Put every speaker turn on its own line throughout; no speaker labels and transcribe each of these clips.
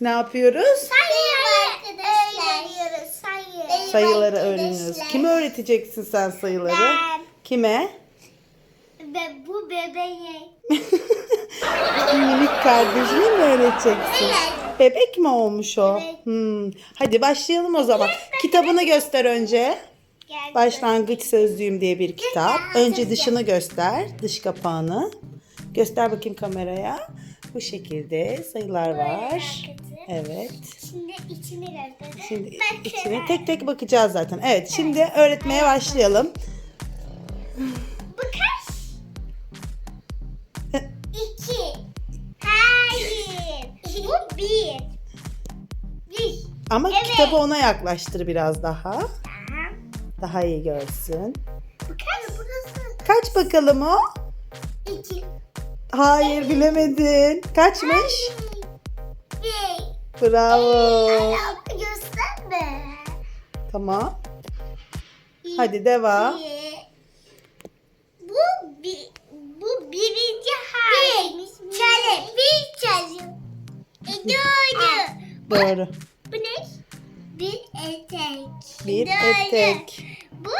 Ne yapıyoruz?
Sayı öğreniyoruz. Sayı.
Sayıları öğreniyoruz. Kime öğreteceksin sen sayıları?
Ben.
Kime?
Ve bu bebeğe.
Minik kardeşine mi öğreteceksin?
Evet.
Bebek mi olmuş o?
Evet.
Hmm. Hadi başlayalım o zaman. Kitabını göster önce.
Gel.
Başlangıç Sözlüğüm diye bir kitap. Önce dışını göster. Dış kapağını. Göster bakayım kameraya. Bu şekilde sayılar var. Evet.
Şimdi içini.
Şimdi içine tek tek bakacağız zaten. Evet şimdi öğretmeye başlayalım.
Bu kaç? İki. Hayır. Bu bir. Bir.
Ama
Evet.
kitabı ona yaklaştır biraz daha.
Tamam.
Daha iyi görsün.
Bu kaç? Burası.
Kaç bakalım o?
İki.
Hayır bilemedin. Kaçmış?
Bir.
Bravo.
Gösterme.
Tamam. Hadi devam.
Bu bir, bu birinci halimiz. Bir çalı, bir çalı. E, doğru.
Doğru.
Bu ne? Bir etek.
Bir
Doğru.
etek.
Bu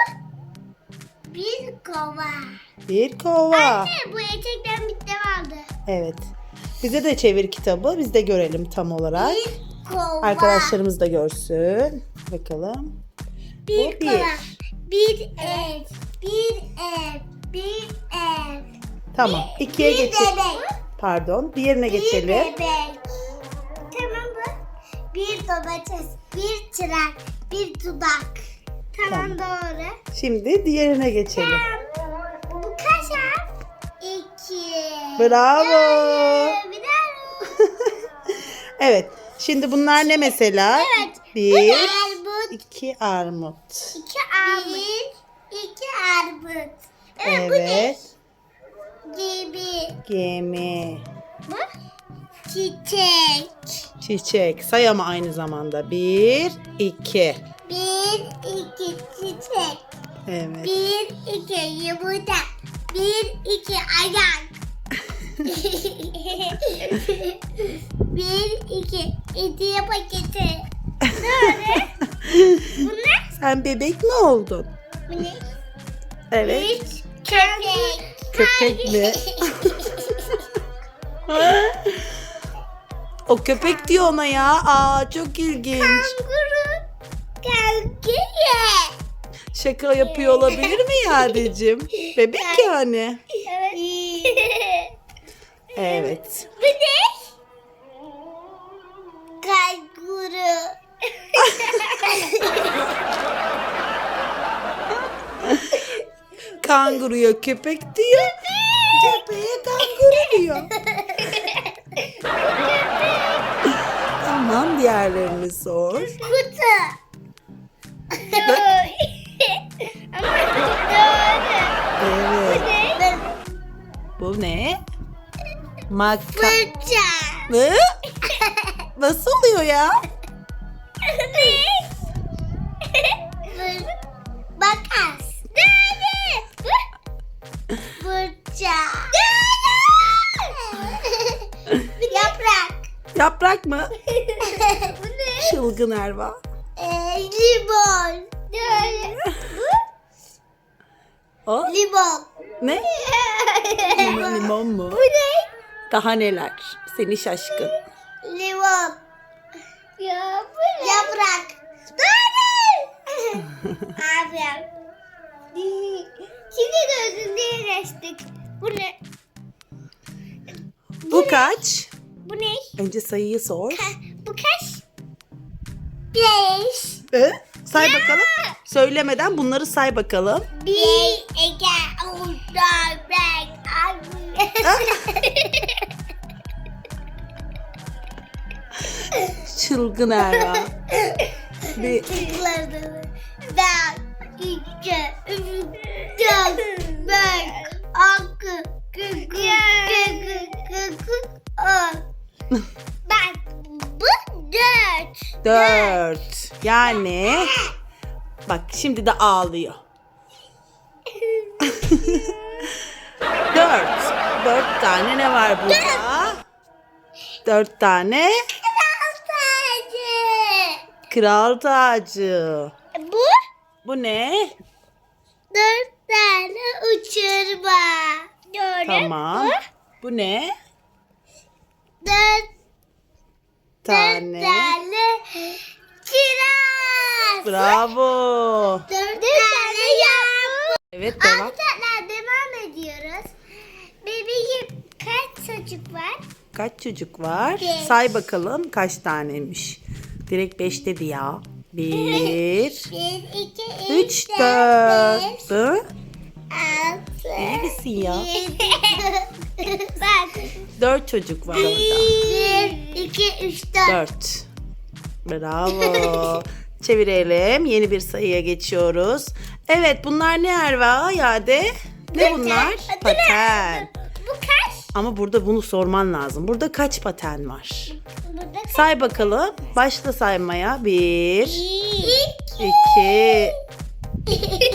bir kova.
Bir kova.
Anne bu etekten bitti vardı.
Evet. Bize de çevir kitabı. Biz de görelim tam olarak.
Bir kova.
Arkadaşlarımız da görsün. Bakalım.
Bir
Bu bir.
kova. Bir ev. Bir ev. Bir ev.
Tamam. İkiye
bir
geçelim.
bebek.
Pardon. Diğerine
Bir
geçelim.
bebek. Tamam bu. Bir domates. Bir çırak. Bir dudak. Tamam,
Tamam.
doğru.
Şimdi diğerine geçelim.
Tamam. Bu kaç harf? İki.
Bravo.
Bravo.
Evet. Şimdi bunlar ne mesela?
Evet.
Bir?
Armut.
iki armut.
İki armut. Bir, iki armut. Evet, bu ne?
Evet.
Gibi.
Gemi.
Bu? Çiçek.
Çiçek. Say ama aynı zamanda. Bir, iki.
Bir, iki çiçek.
Evet.
Bir, iki yumurta. Bir, iki ayak. Bir, iki hediye paketi. Doğru. Bu ne?
Sen bebek mi oldun?
Bu ne?
Evet.
Üç, köpek.
Köpek mi? O köpek diyor ona ya. Aa çok ilginç.
Kanguru. Kanguru.
Şaka yapıyor olabilir mi Yadecim? Bebek yani.
Evet.
Evet.
Bu ne? Kanguru.
Kanguruya köpek diyor. Köpeğe kanguru diyor. tamam diğerlerini sor.
Kutu. Ama doğru.
Evet.
Ne?
Bu ne? Maka.
Fırça.
Ne? Nasıl oluyor ya?
Ne? Fır- Makas. Doğru. Fırça. Yaprak.
Yaprak mı?
Bu ne?
Çılgın Erva.
Ee, limon. Doğru.
O
Limon.
ne? Limon, limon mu?
Bu ne?
Daha neler? Seni şaşkın.
Limon. Ya bu ne? Yaprak. Doğru. Abi. Şimdi gözünde yerleştik. Bu ne?
Bu kaç?
Bu ne?
Önce sayıyı sor.
Ka- bu kaç? Beş.
Ee, say bakalım. Söylemeden bunları say bakalım.
Bir, iki, üç, dört, beş, altı.
Çılgın Erva. Bir,
Tıkladı. Ben, iki, üç, dört, beş, altı, kırk, kırk, kırk, kırk, on. Ben, bu dört.
dört. Yani bak şimdi de ağlıyor. Dört. Dört tane ne var burada? Dört tane.
Altı.
Kral tacı.
Bu
Bu ne?
dört tane uçurma. Doğru.
Tamam.
Bu
ne?
dört, dört
Tane.
tane kiraz.
Bravo.
Dört tane yağmur.
Evet devam.
Devam ediyoruz. Bebeğim kaç çocuk var?
Kaç çocuk var?
Beş.
Say bakalım kaç taneymiş. Direkt 5 dedi ya. 1,
Bir, iki,
3,
üç,
4. Hı?
altı,
İyi misin ya?
yedi.
4 çocuk var orada.
Bir, iki, üç, dört.
4. Bravo. Çevirelim. Yeni bir sayıya geçiyoruz. Evet bunlar ne Erva Yade? Ne bunlar?
Paten. Bu kaç?
Ama burada bunu sorman lazım. Burada kaç paten var?
Burada?
Say bakalım. Başla saymaya. 1,
İki.
2,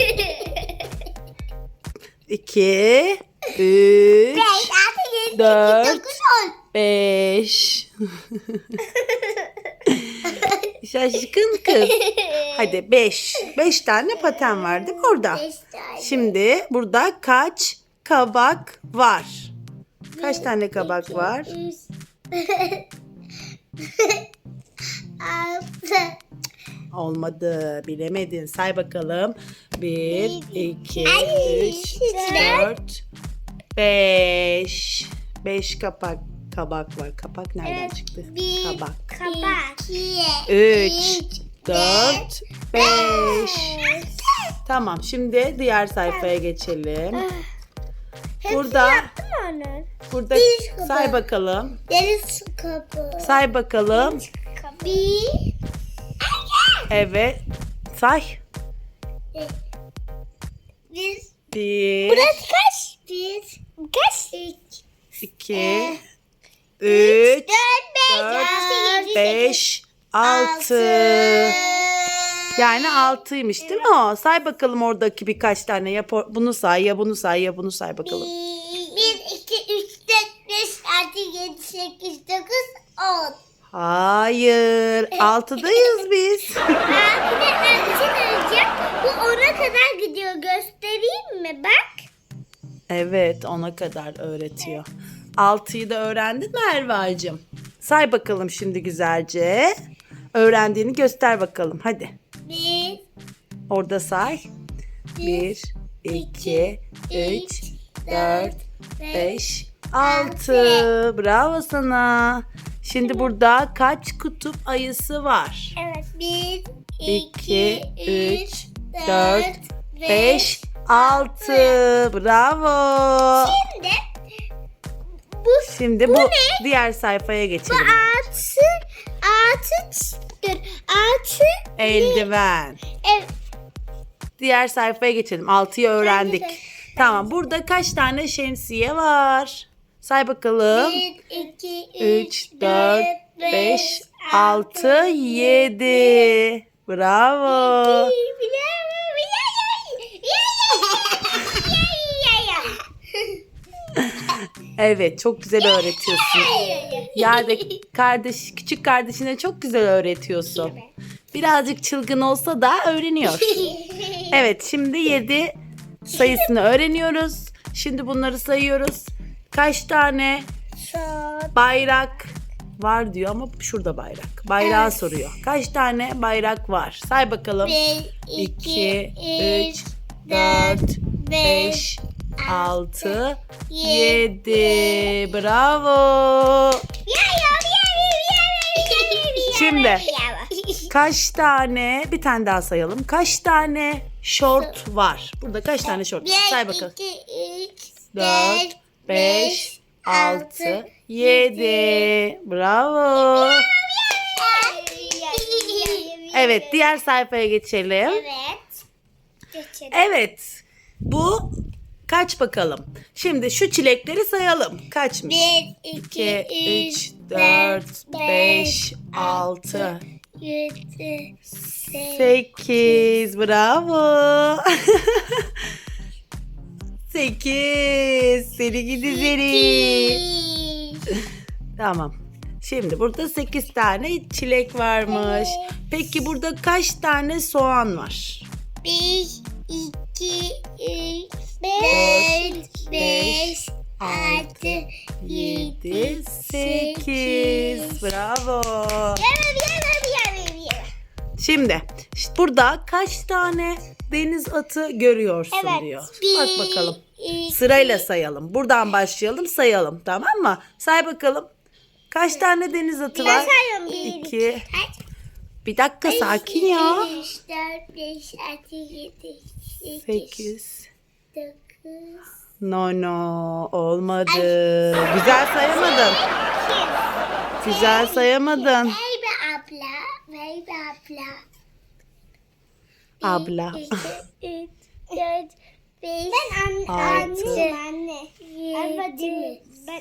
2, 3,
Beş, altı, yedi,
Dört.
sekiz, dokuz, on.
5. Şaşkın kız. Hadi 5. 5 tane paten var değil mi orada?
Beş tane.
Şimdi burada kaç kabak var? Kaç tane kabak var?
Üç. Altı.
Olmadı. Bilemedin. Say bakalım. 1, 2,
Ay,
3,
dört.
4, 5. 5 kapak kabak var. Kapak nereden çıktı?
Bir
Kabak.
kabak. İki.
3, 4, 5. Tamam şimdi diğer sayfaya geçelim. Burada
Yaptım onu.
burada
Bir kabak.
say bakalım.
Deniz kapı.
Say bakalım.
Bir.
Evet. Say.
Bir.
1,
Burası kaç? Bir. Kaç? Üç.
2, 3,
Dört, beş,
Dört,
altı, yedi,
5, 6. Yani 6'ymış değil mi o? Say bakalım oradaki birkaç tane. Ya bunu say ya bunu say ya bunu say bakalım.
Bir, iki, üç, dört, beş, altı, yedi, sekiz, dokuz, on.
Hayır. 6'dayız biz.
Arkadaşlar bir şey söyleyeceğim. Bu ona kadar gidiyor. Göstereyim mi? Bak.
Evet ona kadar öğretiyor. 6'yı da öğrendin mi Erva'cığım? Say bakalım şimdi güzelce. Öğrendiğini göster bakalım. Hadi. Orada say. 1, 2, 3, 4, 5, 6. Bravo sana. Şimdi burada kaç kutup ayısı var?
Evet. Bir,
2, 3, 4, 5, 6. Bravo.
Şimdi bu
Şimdi bu diğer sayfaya geçelim.
artı artı dur artı
Eldiven.
evet
Diğer sayfaya geçelim. 6'yı öğrendik. Tamam. Burada kaç tane şemsiye var? Say bakalım.
bir iki
3, 4, 5, 6, 7. Bravo. Evet çok güzel öğretiyorsun. Yerde kardeş, küçük kardeşine çok güzel öğretiyorsun. Birazcık çılgın olsa da öğreniyor. Evet şimdi 7 sayısını öğreniyoruz. Şimdi bunları sayıyoruz. Kaç tane bayrak var diyor ama şurada bayrak. Bayrağı
Evet.
soruyor. Kaç tane bayrak var? Say bakalım.
1,
2, 3, 4, 5, 6, 7. Bravo. Şimdi. Kaç tane bir tane daha sayalım. Kaç tane short var? Burada kaç tane short var? Say bakalım. 4, 5, 6, 7. Bravo. Evet diğer sayfaya geçelim.
Evet. Geçelim.
Evet. Bu kaç bakalım? Şimdi şu çilekleri sayalım. Kaçmış?
1,
2,
2,
3, 4, 5, 6,
7,
8. Bravo. 8. Seni gidi seni. Tamam. Şimdi burada 8 tane çilek varmış. Peki burada kaç tane soğan var?
Bir, iki, üç, dört, beş, altı,
7,
yedi,
8. Bravo.
Yeme.
Şimdi işte burada kaç tane deniz atı görüyorsun
Evet,
diyor.
bir,
Bak bakalım.
iki.
Sırayla sayalım. Buradan başlayalım sayalım tamam mı? Say bakalım. Kaç tane deniz atı var?
sayıyorum. Bir,
iki. Bir dakika sakin ya.
3, 4, 5, 6, 7, 8,
Sekiz.
9,
No no olmadı. Güzel sayamadın. Güzel sayamadın.
10, Vay abla.
Abla.
Ben
altı.
anne.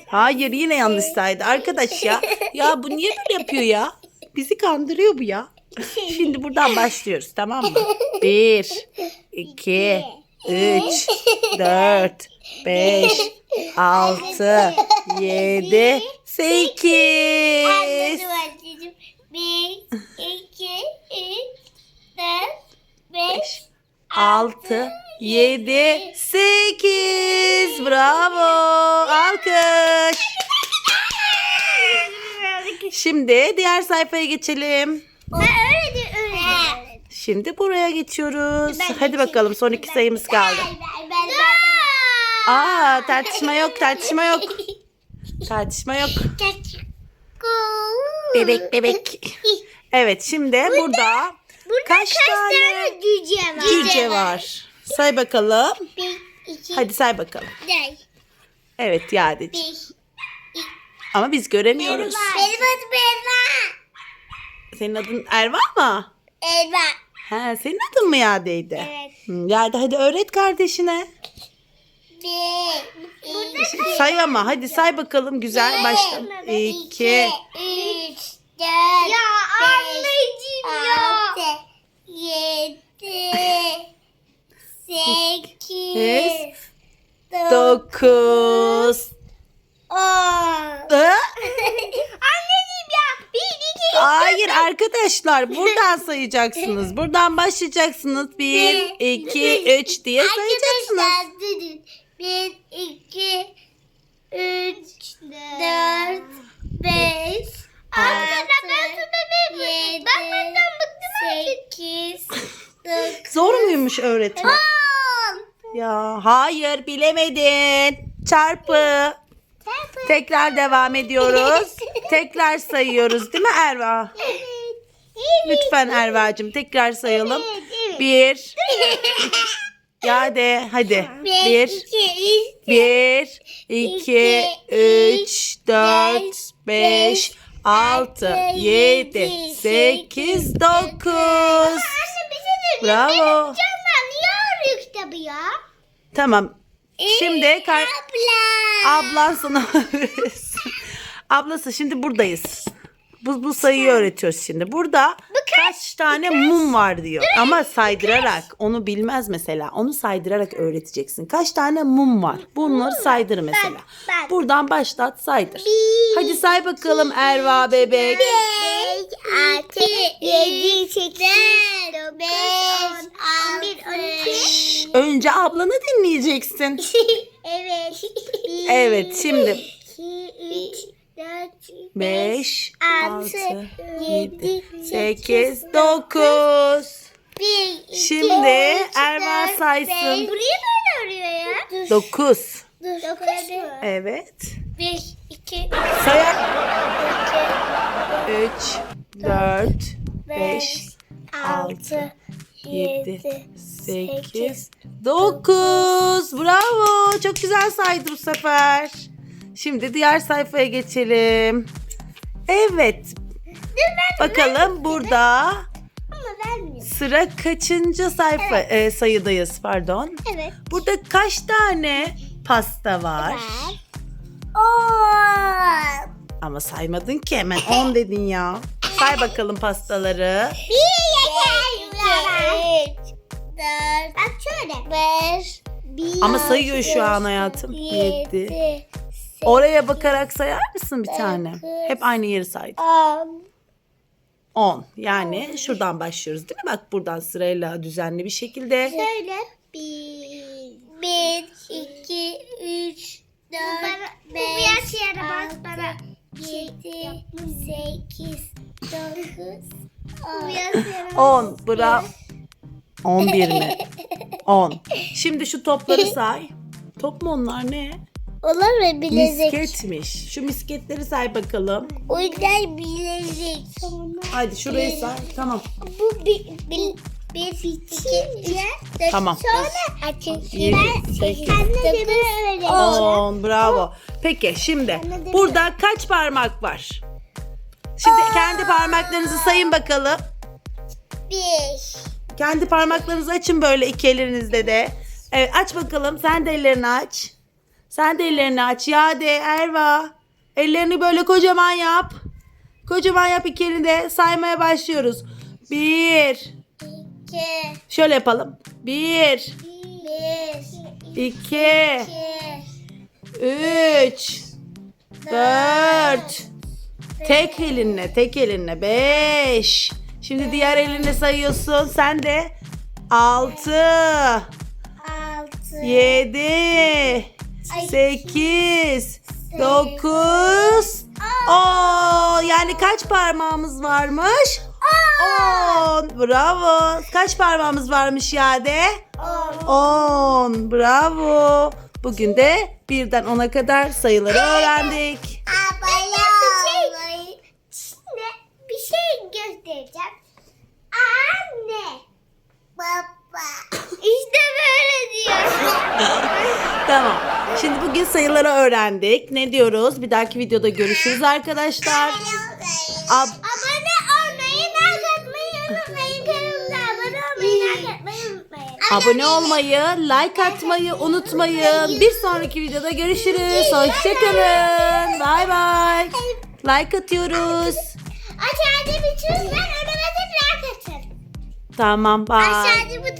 Hayır yine yanlış saydı. Arkadaş ya. Ya bu niye böyle yapıyor ya? Bizi kandırıyor bu ya. Şimdi buradan başlıyoruz tamam mı? Bir, iki, üç, dört, beş, altı, yedi, sekiz.
Bir, iki, üç, dört, beş,
Altı, yedi, sekiz. Bravo. Alkış. Şimdi diğer sayfaya geçelim.
Ben öyle de.
Şimdi buraya geçiyoruz.
Ben
Hadi
geçeyim.
bakalım son iki sayımız kaldı.
Ben, ben, ben.
Aa tartışma yok tartışma yok. Tartışma yok. Bebek bebek. Evet şimdi burada
Burada
kaç,
kaç
tane,
tane cüce var?
cüce var? Say bakalım.
Bir, iki,
Hadi say bakalım.
dört,
Evet Yadeci.
beş.
Ama biz göremiyoruz.
Benim adım Elva.
Senin adın Erva mı?
Elva.
Ha, senin adın mı Yade'ydi?
Evet.
Yade hadi öğret kardeşine. Say ama hadi say bakalım güzel başla. İki.
üç, dört, ya anneciğim ya. Altı, yedi, sekiz,
Dokuz.
on.
Hı?
anneciğim ya. Bir, iki,
Hayır arkadaşlar buradan sayacaksınız. Buradan başlayacaksınız. Bir, iki, üç diye sayacaksınız.
Bir, iki, üç, dört, beş, altı, yedi, sekiz, dokuz,
Zor muymuş öğretmen?
on.
Ya hayır bilemedin. Çarpı. Tekrar devam ediyoruz. Tekrar sayıyoruz değil mi Erva? Lütfen Erva'cığım tekrar sayalım. Bir. Ya de hadi. Bir. Bir, iki, üç, dört, beş, altı, yedi, sekiz, dokuz. Bravo.
Kitabı ya?
Tamam. Şimdi kar-
Abla.
ablan sana öğretsin. Ablası şimdi buradayız. Bu, bu sayıyı öğretiyoruz şimdi. Burada kaç tane mum var diyor. Ama saydırarak. Onu bilmez mesela. Onu saydırarak öğreteceksin. Kaç tane mum var? Bunları saydır mesela.
ben.
Buradan başlat saydır.
Bir,
Hadi say bakalım Erva bebek.
beş, altı, yedi, sekiz, beş, on bir, on iki.
Önce ablanı dinleyeceksin.
Evet.
Evet şimdi
iki, üç, dört,
5,
altı,
6,
yedi,
7, 8, 9.
bir, iki,
Şimdi Erva saysın.
Buraya böyle arıyor ya.
9.
Dokuz mu?
Evet.
Bir, iki,
Sayar.
üç,
3, 4, 5,
beş, altı,
7, 8,
sekiz,
9. Bravo. Çok güzel saydı bu sefer. Şimdi diğer sayfaya geçelim. Evet. Bakalım burada sıra kaçıncı sayfa e, sayıdayız pardon.
Evet.
Burada kaç tane pasta var?
On.
Ama saymadın ki hemen 10 dedin ya. Say bakalım pastaları.
Bir, iki, üç, dört. Bak şöyle. Beş, bir,
Ama sayıyor şu an hayatım. 7, Oraya bakarak sayar mısın bir tane? Hep aynı yeri say.
On.
10. Yani şuradan başlıyoruz değil mi? Bak buradan sırayla düzenli bir şekilde.
Söyle. Bir. Bir, iki, üç, dört, beş, altı, yedi, sekiz, dokuz, on.
10. Bravo. 11 mi? 10. Şimdi şu topları say. Top mu onlar ne?
Olur mu bilezik?
Misketmiş. Şu misketleri say bakalım.
Oyunlar bilezik.
Hadi şurayı say. Tamam.
Bu bir, bir, bir iki, üç,
Tamam.
Sonra açın.
Yedi, sekiz,
öyle.
10. Bravo. Peki şimdi burada kaç parmak var? Şimdi kendi parmaklarınızı sayın bakalım.
Bir.
Kendi parmaklarınızı açın böyle iki ellerinizde de. Evet aç bakalım. Sen de ellerini aç. Sen de ellerini aç. Yade, Erva. Ellerini böyle kocaman yap. Kocaman yap iki elini de. Saymaya başlıyoruz. Bir.
İki.
Şöyle yapalım. Bir.
Bir.
iki,
İki.
Üç. Dört. Tek elinle, tek elinle. Beş. Şimdi diğer elinle sayıyorsun. Sen de. Altı.
Altı.
Yedi. Sekiz. Dokuz. On. Yani kaç parmağımız varmış? On. Bravo. Kaç parmağımız varmış Yade?
On.
On. Bravo. Bugün de birden ona kadar sayıları öğrendik.
Abone olmayı. Şimdi bir şey göstereceğim. Anne. Baba. İşte böyle diyor.
Tamam. Şimdi bugün sayıları öğrendik. Ne diyoruz? Bir dahaki videoda görüşürüz arkadaşlar. Ab-
abone olmayı, like atmayı unutmayın. Kanalımıza abone olmayı, like atmayı unutmayın.
Abone olmayı, like atmayı unutmayın. Bir sonraki videoda görüşürüz. Hoşçakalın. Bay bay. Like atıyoruz.
Aşağıda bir. Ona basıp like atın.
Tamam bye.
Aşağıda var.